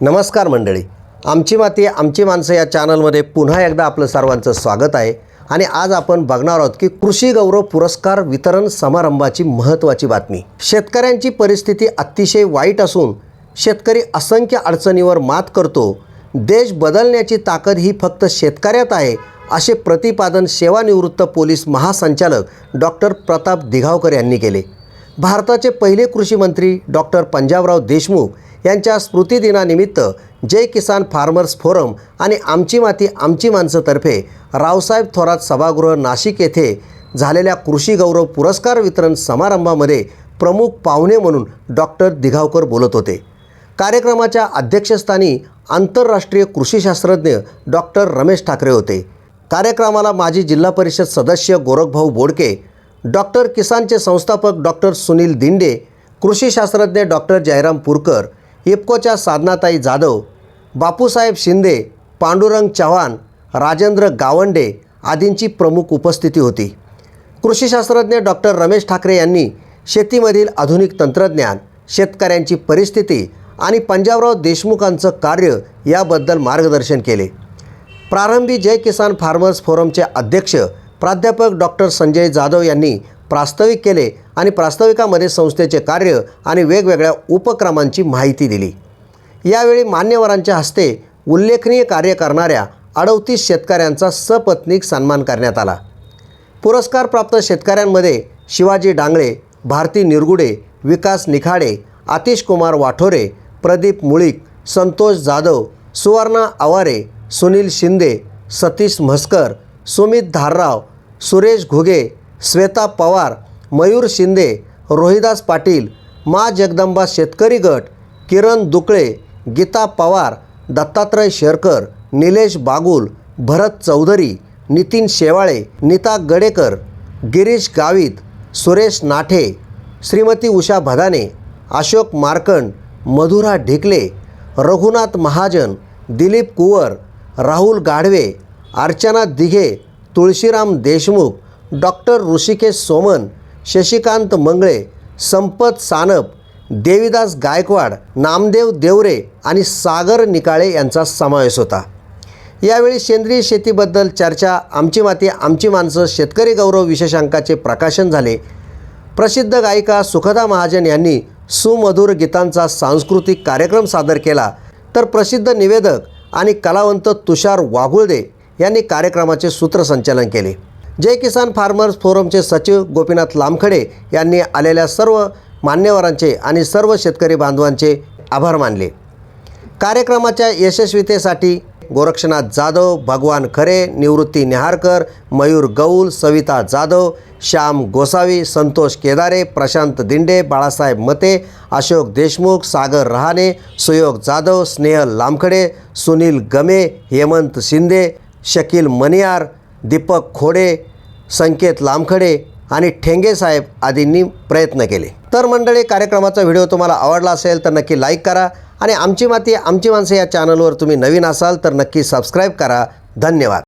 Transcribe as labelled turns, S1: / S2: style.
S1: नमस्कार मंडळी. आमची माती आमची माणसं या चॅनलमध्ये पुन्हा एकदा आपलं सर्वांचं स्वागत आहे. आणि आज आपण बघणार आहोत की कृषी गौरव पुरस्कार वितरण समारंभाची महत्त्वाची बातमी. शेतकऱ्यांची परिस्थिती अतिशय वाईट असून शेतकरी असंख्य अडचणीवर मात करतो. देश बदलण्याची ताकद ही फक्त शेतकऱ्यात आहे असे प्रतिपादन सेवानिवृत्त पोलीस महासंचालक डॉक्टर प्रताप दिघावकर यांनी केले. भारताचे पहिले कृषी मंत्री डॉक्टर पंजाबराव देशमुख यांच्या स्मृतिदिनानिमित्त जय किसान फार्मर्स फोरम आणि आमची माती आमची माणसंतर्फे रावसाहेब थोरात सभागृह नाशिक येथे झालेल्या कृषी गौरव पुरस्कार वितरण समारंभामध्ये प्रमुख पाहुणे म्हणून डॉक्टर दिघावकर बोलत होते. कार्यक्रमाच्या अध्यक्षस्थानी आंतरराष्ट्रीय कृषीशास्त्रज्ञ डॉक्टर रमेश ठाकरे होते. कार्यक्रमाला माजी जिल्हा परिषद सदस्य गोरखभाऊ बोडके डॉक्टर किसानचे संस्थापक डॉक्टर सुनील दिंडे कृषीशास्त्रज्ञ डॉक्टर जयराम पुरकर इफकोच्या साधनाताई जाधव बापूसाहेब शिंदे पांडुरंग चव्हाण राजेंद्र गावंडे आदींची प्रमुख उपस्थिती होती. कृषीशास्त्रज्ञ डॉक्टर रमेश ठाकरे यांनी शेतीमधील आधुनिक तंत्रज्ञान शेतकऱ्यांची परिस्थिती आणि पंजाबराव देशमुखांचं कार्य याबद्दल मार्गदर्शन केले. प्रारंभी जय किसान फार्मर्स फोरमचे अध्यक्ष प्राध्यापक डॉक्टर संजय जाधव यांनी प्रास्ताविक केले आणि प्रास्ताविकामध्ये संस्थेचे कार्य आणि वेगवेगळ्या उपक्रमांची माहिती दिली. यावेळी मान्यवरांच्या हस्ते उल्लेखनीय कार्य करणाऱ्या अडवतीस शेतकऱ्यांचा सपत्नीक सन्मान करण्यात आला. पुरस्कारप्राप्त शेतकऱ्यांमध्ये शिवाजी डांगळे भारती निरगुडे विकास निखाडे आतिश कुमार वाठोरे प्रदीप मुळीक संतोष जाधव सुवर्णा आवारे सुनील शिंदे सतीश म्हस्कर सुमित धारराव सुरेश घुगे श्वेता पवार मयूर शिंदे रोहिदास पाटील मा जगदंबा शेतकरी गट किरण दुकळे गीता पवार दत्तात्रय शेरकर निलेश बागुल भरत चौधरी नितीन शेवाळे नीता गडेकर गिरीश गावित सुरेश नाठे श्रीमती उषा भदाने अशोक मार्कंड मधुरा ढिकले रघुनाथ महाजन दिलीप कुवर राहुल गाढवे अर्चना दिघे तुळशीराम देशमुख डॉक्टर ऋषिकेश सोमन शशिकांत मंगळे संपत सानप देविदास गायकवाड नामदेव देवरे आणि सागर निकाळे यांचा समावेश होता. यावेळी सेंद्रिय शेतीबद्दल चर्चा आमची माती आमची माणसं शेतकरी गौरव विशेषांकाचे प्रकाशन झाले. प्रसिद्ध गायिका सुखदा महाजन यांनी सुमधुर गीतांचा सांस्कृतिक कार्यक्रम सादर केला. तर प्रसिद्ध निवेदक आणि कलावंत तुषार वाघुळदे यांनी कार्यक्रमाचे सूत्रसंचालन केले. जय किसान फार्मर्स फोरमचे सचिव गोपीनाथ लामखडे यांनी आलेल्या सर्व मान्यवरांचे आणि सर्व शेतकरी बांधवांचे आभार मानले. कार्यक्रमाच्या यशस्वीतेसाठी गोरक्षनाथ जाधव भगवान खरे निवृत्ती निहारकर मयूर गौल सविता जाधव श्याम गोसावी संतोष केदारे प्रशांत दिंडे बाळासाहेब मते अशोक देशमुख सागर रहाणे सुयोग जाधव स्नेहल लामखडे सुनील गमे हेमंत शिंदे शकील मनियार दीपक खोडे संकेत लामखडे आणि ठेंगे साहेब आदींनी प्रयत्न केले. तर मंडळी कार्यक्रमाचा व्हिडिओ तुम्हाला आवडला असेल तर नक्की लाईक करा आणि आमची माती आमची माणसं या चॅनलवर तुम्ही नवीन असाल तर नक्की सबस्क्राईब करा. धन्यवाद.